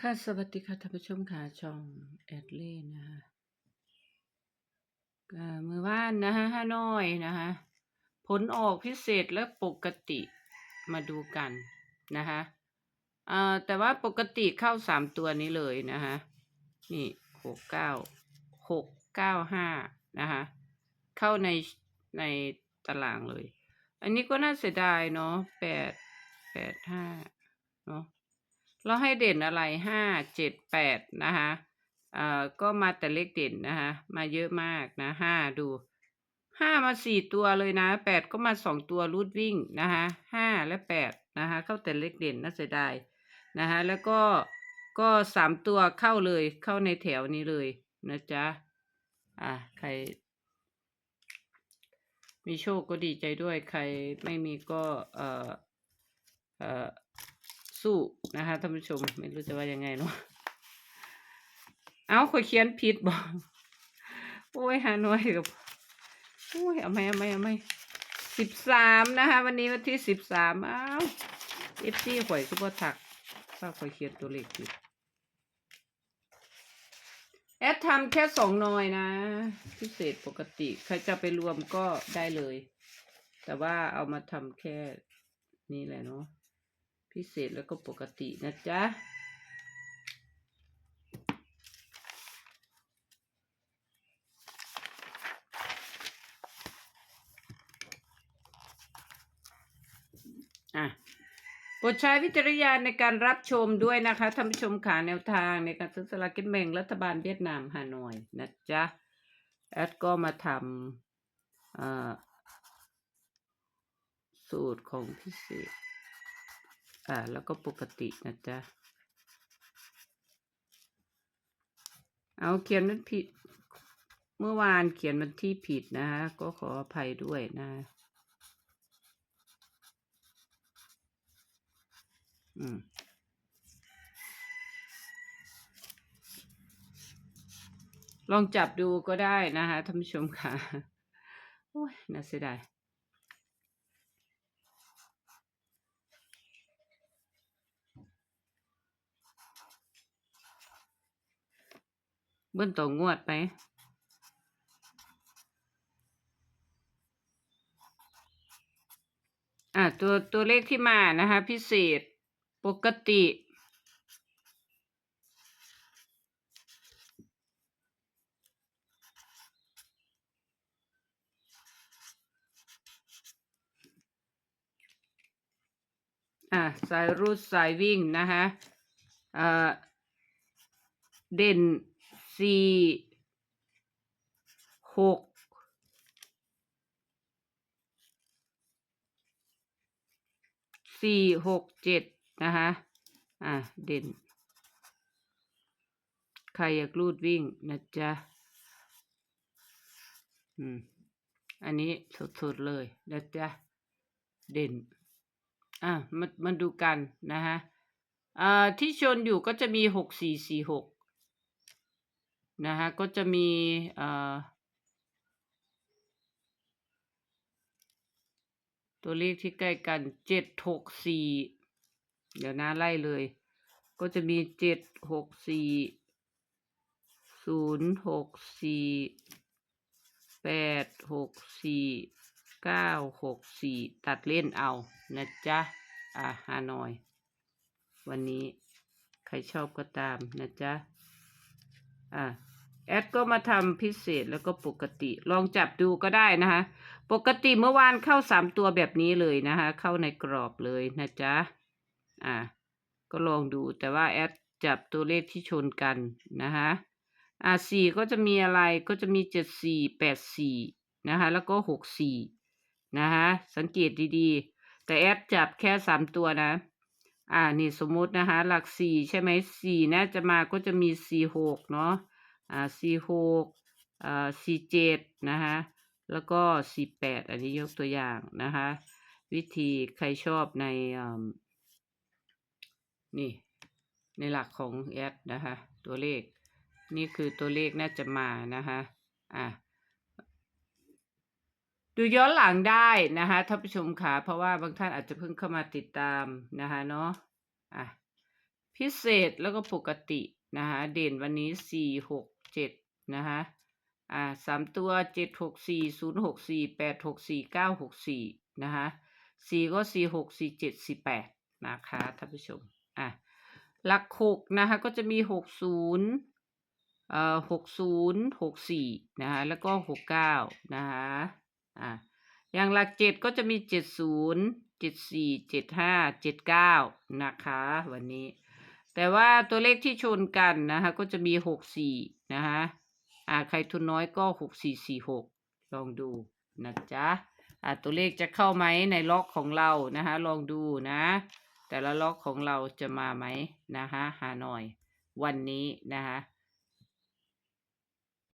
ค่ะสวัสดีค่ะท่านผู้ชมค่ะช่องแอดเล่นะคะก็มือว่านนะคะฮานอยนะคะผลออกพิเศษและปกติมาดูกันนะคะเอ่อแต่ว่าปกติเข้าสามตัวนี้เลยนะคะนี่หกเก้าหกเก้าห้านะคะเข้าในในตารางเลย อันนี้ก็น่าเสียดายเนาะแปดแปดห้าเนาะ เราให้เด่นอะไรห้าเจ็ดแปดนะคะเอ่อก็มาแต่เลขเด่นนะคะมาเยอะมากนะห้าดูห้ามาสี่ตัวเลยนะแปดก็มาสองตัวรูดวิ่งนะคะห้าและแปดนะคะเข้าแต่เลขเด่นน่าเสียดายนะคะแล้วก็ก็สามตัวเข้าเลยเข้าในแถวนี้เลยนะจ๊ะอะใคร มีโชคก็ดีใจด้วยใครไม่มีก็เอ่อเอ่อ สู้นะคะท่านผู้ชมไม่รู้จะว่ายังไงเนาะเอาข่อยเขียนผิดบอกโอ้ยหาน่วยกับโอ้ยเอาไหมเอาไหมเอาไหมสิบสามนะคะ วันนี้วันที่สิบสามอ้าวเอฟซีข่อยก็บ่ถักถ้าข่อยเขียนตัวเลขผิดแอดทำแค่สองหน่อยนะ พิเศษปกติ ใครจะไปรวมก็ได้เลย แต่ว่าเอามาทำแค่นี้แหละเนาะ พิเศษแล้วก็ปกตินะจ๊ะ อะโปรดใช้วิจารณญาณในการรับชมด้วยนะคะท่านผู้ชมขาแนวทางในการซื้อสลากกินแบ่งรัฐบาลเวียดนามฮานอยนะจ๊ะ แอดก็มาทำสูตรของพิเศษ อ่า แล้วก็ปกตินะจ๊ะ เอาเขียนมันผิด เมื่อวานเขียนมันที่ผิดนะฮะก็ขออภัยด้วยนะอืมลองจับดูก็ได้นะคะท่านผู้ชมค่ะ โอ้ยน่าเสียดาย เบิ้ลต่องวดไป อะตัวตัวเลขที่มานะคะ พิเศษปกติอะสายรูดสายวิ่งนะคะเอ่อเด่น สี่หกสี่หกเจ็ดนะคะอะเด่น ใครอยากรูดวิ่งนะจ๊ะ อืม อันนี้สดๆเลยนะจ๊ะ เด่น อะมามาดูกันนะฮะอ่าที่ชนอยู่ก็จะมีหกสี่สี่หก นะฮะก็จะมีตัวเลขที่ใกล้กันเจ็ดหกสี่เดี๋ยวนะไล่เลย ก็จะมีเจ็ดหกสี่ศูนย์หกสี่แปดหกสี่เก้าหกสี่ตัดเล่นเอานะจ๊ะ อ่าฮานอย วันนี้ใครชอบก็ตามนะจ๊ะ อ่าแอดก็มาทำพิเศษแล้วก็ปกติลองจับดูก็ได้นะคะ ปกติเมื่อวานเข้าสามตัวแบบนี้เลยนะคะ เข้าในกรอบเลยนะจ๊ะอ่าก็ลองดูแต่ว่าแอดจับตัวเลขที่ชนกันนะคะอ่าสี่ก็จะมีอะไรก็จะมีเจ็ดสี่แปดสี่นะคะแล้วก็หกสี่นะคะสังเกตดีๆ แต่แอดจับแค่สามตัวนะ อ่านี่สมมุตินะคะ หลักสี่ใช่ไหมสี่น่าจะมาก็จะมีสี่หกเนาะอ่าสี่หกอ่าสี่เจ็ดนะคะแล้วก็สี่แปดอันนี้ยกตัวอย่างนะคะ วิธีใครชอบในนี่ในหลักของแอดนะคะ ตัวเลข นี่คือตัวเลขน่าจะมานะคะอะ ดูย้อนหลังได้นะคะท่านผู้ชมค่ะ เพราะว่าบางท่านอาจจะเพิ่งเข้ามาติดตามนะคะเนาะอะพิเศษแล้วก็ปกตินะคะเด่นวันนี้สี่หกเจ็ดนะคะอ่าสามตัวเจ็ดหกสี่ศูนย์หกสี่แปดหกสี่เก้าหกสี่นะคะสี่ก็สี่หกสี่เจ็ดสี่แปดนะคะท่านผู้ชมอะหลักหกนะคะก็จะมีหกศูนย์เอ่อหกศูนย์หกสี่นะคะแล้วก็หกเก้านะคะ อะอย่างหลักเจ็ดก็จะมีเจ็ดศูนย์เจ็ดสี่เจ็ดห้าเจ็ดเก้านะคะ วันนี้ แต่ว่าตัวเลขที่ชนกันนะคะ ก็จะมีหกสี่นะคะอ่าใครทุนน้อยก็หกสี่สี่หกลองดูนะจ๊ะอ่าตัวเลขจะเข้าไหมในล็อกของเรานะคะ ลองดูนะ แต่ละล็อกของเราจะมาไหมนะคะหาหน่อย วันนี้นะคะ